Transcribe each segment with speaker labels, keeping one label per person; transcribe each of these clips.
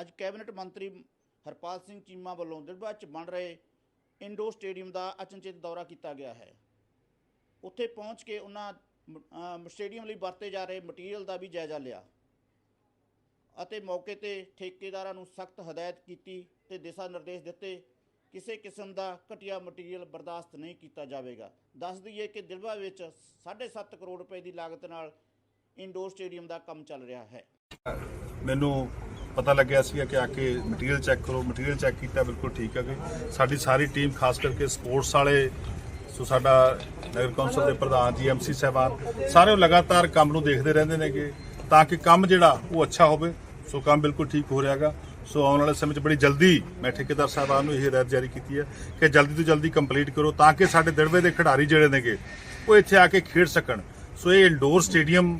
Speaker 1: ਅੱਜ ਕੈਬਨਿਟ ਮੰਤਰੀ ਹਰਪਾਲ ਸਿੰਘ ਚੀਮਾ ਵੱਲੋਂ ਦਿੜਬਾ 'ਚ ਬਣ ਰਹੇ ਇੰਡੋਰ ਸਟੇਡੀਅਮ ਦਾ ਅਚਨਚੇਤ ਦੌਰਾ ਕੀਤਾ ਗਿਆ ਹੈ। ਉੱਥੇ ਪਹੁੰਚ ਕੇ ਉਹਨਾਂ ਸਟੇਡੀਅਮ ਲਈ ਵਰਤੇ ਜਾ ਰਹੇ ਮਟੀਰੀਅਲ ਦਾ ਵੀ ਜਾਇਜ਼ਾ ਲਿਆ ਅਤੇ ਮੌਕੇ ਤੇ ਠੇਕੇਦਾਰਾਂ ਨੂੰ ਸਖਤ ਹਦਾਇਤ ਕੀਤੀ ਤੇ ਦਿਸ਼ਾ ਨਿਰਦੇਸ਼ ਦਿੱਤੇ, ਕਿਸੇ ਕਿਸਮ ਦਾ ਘਟੀਆ ਮਟੀਰੀਅਲ ਬਰਦਾਸ਼ਤ ਨਹੀਂ ਕੀਤਾ ਜਾਵੇਗਾ। ਦੱਸ ਦਈਏ ਕਿ ਦਿਲਵਾ ਵਿੱਚ 7.5 ਕਰੋੜ ਰੁਪਏ ਦੀ ਲਾਗਤ ਨਾਲ ਇੰਡੋਰ ਸਟੇਡੀਅਮ ਦਾ ਕੰਮ ਚੱਲ ਰਿਹਾ ਹੈ।
Speaker 2: ਮੈਨੂੰ ਪਤਾ ਲੱਗਿਆ ਸੀਗਾ ਕਿ ਆ ਕੇ ਮਟੀਰੀਅਲ ਚੈੱਕ ਕਰੋ ਮਟੀਰੀਅਲ ਚੈੱਕ ਕੀਤਾ, ਬਿਲਕੁਲ ਠੀਕ ਹੈ ਕਿ ਸਾਡੀ ਸਾਰੀ ਟੀਮ ਖਾਸ ਕਰਕੇ ਸਪੋਰਟਸ ਵਾਲੇ, ਸੋ ਸਾਡਾ ਨਗਰ ਕੌਂਸਲ ਦੇ ਪ੍ਰਧਾਨ ਜੀ ਐਮਸੀ ਸਾਹਿਬਾਨ, ਸਾਰੇ ਉਹ ਲਗਾਤਾਰ ਕੰਮ ਨੂੰ ਦੇਖਦੇ ਰਹਿੰਦੇ ਨੇਗੇ, ਤਾਂ ਕਿ ਕੰਮ ਜਿਹੜਾ ਉਹ ਅੱਛਾ ਹੋਵੇ, ਸੋ ਕੰਮ ਬਿਲਕੁਲ ਠੀਕ ਹੋ ਰਿਹਾਗਾ ਸੋ ਆਉਣ ਵਾਲੇ ਸਮੇਂ 'ਚ ਬੜੀ ਜਲਦੀ ਮੈਂ ਠੇਕੇਦਾਰ ਸਾਹਿਬਾਨ ਨੂੰ ਇਹ ਹਦਾਇਤ ਜਾਰੀ ਕੀਤੀ ਹੈ ਕਿ ਜਲਦੀ ਤੋਂ ਜਲਦੀ ਕੰਪਲੀਟ ਕਰੋ, ਤਾਂ ਕਿ ਸਾਡੇ ਦਿੜਵੇ ਦੇ ਖਿਡਾਰੀ ਜਿਹੜੇ ਨੇਗੇ, ਉਹ ਇੱਥੇ ਆ ਕੇ ਖੇਡ ਸਕਣ। ਸੋ ਇਹ ਇੰਡੋਰ ਸਟੇਡੀਅਮ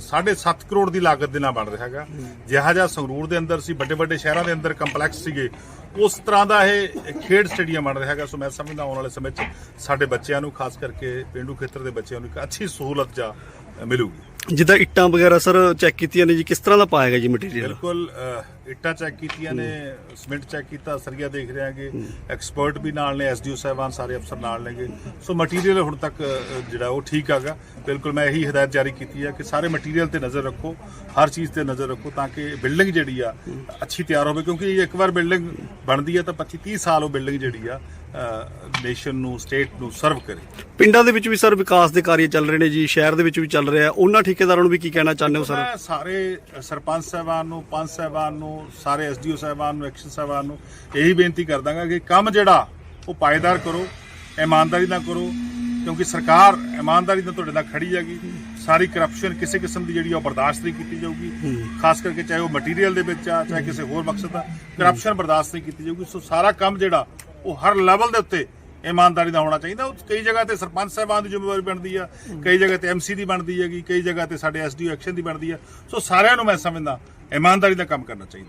Speaker 2: ਸਾਢੇ 7 ਕਰੋੜ ਦੀ ਲਾਗਤ ਦੇ ਨਾਲ ਬਣ ਰਿਹਾ ਹੈਗਾ। ਜਿਹਾ ਜਿਹਾ ਸੰਗਰੂਰ ਦੇ ਅੰਦਰ ਸੀ, ਵੱਡੇ ਵੱਡੇ ਸ਼ਹਿਰਾਂ ਦੇ ਅੰਦਰ ਕੰਪਲੈਕਸ ਸੀਗੇ, ਉਸ ਤਰ੍ਹਾਂ ਦਾ ਇਹ ਖੇਡ ਸਟੇਡੀਅਮ ਬਣ ਰਿਹਾ ਹੈਗਾ। ਸੋ ਮੈਂ ਸਮਝਦਾ ਆਉਣ ਵਾਲੇ ਸਮੇਂ 'ਚ ਸਾਡੇ ਬੱਚਿਆਂ ਨੂੰ, ਖਾਸ ਕਰਕੇ ਪਿੰਡੂ ਖੇਤਰ ਦੇ ਬੱਚਿਆਂ ਨੂੰ ਇੱਕ ਅੱਛੀ ਸਹੂਲਤ ਜਾ ਮਿਲੂਗੀ।
Speaker 3: ਜਿੱਦਾਂ ਇੱਟਾਂ ਵਗੈਰਾ ਸਰ ਚੈੱਕ ਕੀਤੀਆਂ ਨੇ ਜੀ ਕਿਸ ਤਰ੍ਹਾਂ ਦਾ ਪਾਏਗਾ ਜੀ ਮਟੀਰੀਅਲ
Speaker 2: ਬਿਲਕੁਲ ਅਹ, ਇੱਟਾਂ ਚੈੱਕ ਕੀਤੀਆਂ ਨੇ ਸਿਮੈਂਟ ਚੈੱਕ ਕੀਤਾ ਸਰੀਆ ਦੇਖ ਰਹੇ ਹਾਂਗੇ। ਐਕਸਪਰਟ ਵੀ ਨਾਲ ਨੇ ਐਸਡੀਓ ਸਾਹਿਬਾਨ ਸਾਰੇ ਅਫਸਰ ਨਾਲ ਨੇਗੇ। ਸੋ ਮਟੀਰੀਅਲ ਹੁਣ ਤੱਕ ਅਹ, ਜਿਹੜਾ ਉਹ ਠੀਕ ਆਗਾ ਬਿਲਕੁਲ ਮੈਂ ਇਹੀ ਹਦਾਇਤ ਜਾਰੀ ਕੀਤੀ ਹੈ ਕਿ ਸਾਰੇ ਮਟੀਰੀਅਲ ਤੇ ਨਜ਼ਰ ਰੱਖੋ ਹਰ ਚੀਜ਼ ਤੇ ਨਜ਼ਰ ਰੱਖੋ ਤਾਂ ਕਿ ਬਿਲਡਿੰਗ ਜਿਹੜੀ ਆ ਅੱਛੀ ਤਿਆਰ ਹੋਵੇ। ਕਿਉਂਕਿ ਇੱਕ ਵਾਰ ਬਿਲਡਿੰਗ ਬਣਦੀ ਹੈ ਤਾਂ 25 30 ਸਾਲ ਉਹ ਬਿਲਡਿੰਗ ਜਿਹੜੀ ਆ ਨੇਸ਼ਨ ਨੂੰ ਸਟੇਟ ਨੂੰ ਸਰਵ ਕਰੇ।
Speaker 3: ਪਿੰਡਾਂ ਦੇ ਵਿੱਚ ਵੀ ਸਰ ਵਿਕਾਸ ਦੇ ਕਾਰਜ ਚੱਲ ਰਹੇ ਨੇ ਜੀ ਸ਼ਹਿਰ ਦੇ ਵਿੱਚ ਵੀ ਚੱਲ ਰਿਹਾ। ਉਹਨਾਂ ਠੇਕੇਦਾਰਾਂ ਨੂੰ ਵੀ ਕੀ ਕਹਿਣਾ ਚਾਹੁੰਦੇ ਹੋ ਸਰ?
Speaker 2: ਮੈਂ ਸਾਰੇ ਸਰਪੰਚ ਸਾਹਿਬਾਨ ਨੂੰ ਪੰਚ ਸਾਹਿਬਾਨ ਨੂੰ ਸਾਰੇ ਐਸਡੀਓ ਸਾਹਿਬਾਨ ਨੂੰ ਐਕਸ਼ਨ ਸਾਹਿਬਾਨ ਨੂੰ ਇਹੀ ਬੇਨਤੀ ਕਰ ਦਾਂਗਾ ਕਿ ਕੰਮ ਜਿਹੜਾ ਉਹ ਪਾਇਦਾਰ ਕਰੋ ਇਮਾਨਦਾਰੀ ਨਾਲ ਕਰੋ ਕਿਉਂਕਿ ਸਰਕਾਰ ਇਮਾਨਦਾਰੀ ਨਾਲ ਤੁਹਾਡੇ ਨਾਲ ਖੜੀ ਹੈਗੀ। ਸਾਰੀ ਕਰਪਸ਼ਨ ਕਿਸੇ ਕਿਸਮ ਦੀ ਜਿਹੜੀ ਉਹ ਬਰਦਾਸ਼ਤ ਨਹੀਂ ਕੀਤੀ ਜਾਊਗੀ। ਖਾਸ ਕਰਕੇ ਚਾਹੇ ਉਹ ਮਟੀਰੀਅਲ ਦੇ ਵਿੱਚ ਆ ਚਾਹੇ ਕਿਸੇ ਹੋਰ ਮਕਸਦ ਦਾ ਕਰਪਸ਼ਨ ਬਰਦਾਸ਼ਤ ਨਹੀਂ ਕੀਤੀ ਜਾਊਗੀ। ਸੋ ਸਾਰਾ ਕੰਮ ਜਿਹੜਾ ਉਹ ਹਰ ਲੈਵਲ ਦੇ ਉੱਤੇ ਇਮਾਨਦਾਰੀ ਦਾ ਹੋਣਾ ਚਾਹੀਦਾ। ਉਹ ਕਈ ਜਗ੍ਹਾ ਤੇ ਸਰਪੰਚ ਸਾਹਿਬਾਨ ਦੀ ਜ਼ਿੰਮੇਵਾਰੀ ਬਣਦੀ ਆ, ਕਈ ਜਗ੍ਹਾ ਤੇ ਐਮਸੀ ਦੀ ਬਣਦੀ ਹੈਗੀ, ਕਈ ਜਗ੍ਹਾ ਤੇ ਸਾਡੇ ਐਸਡੀਓ ਐਕਸ਼ਨ ਦੀ ਬਣਦੀ ਆ। ਸੋ ਸਾਰਿਆਂ ਨੂੰ ਮੈਂ ਸਮਝਦਾ, ਇਮਾਨਦਾਰੀ ਦਾ ਕੰਮ ਕਰਨਾ ਚਾਹੀਦਾ।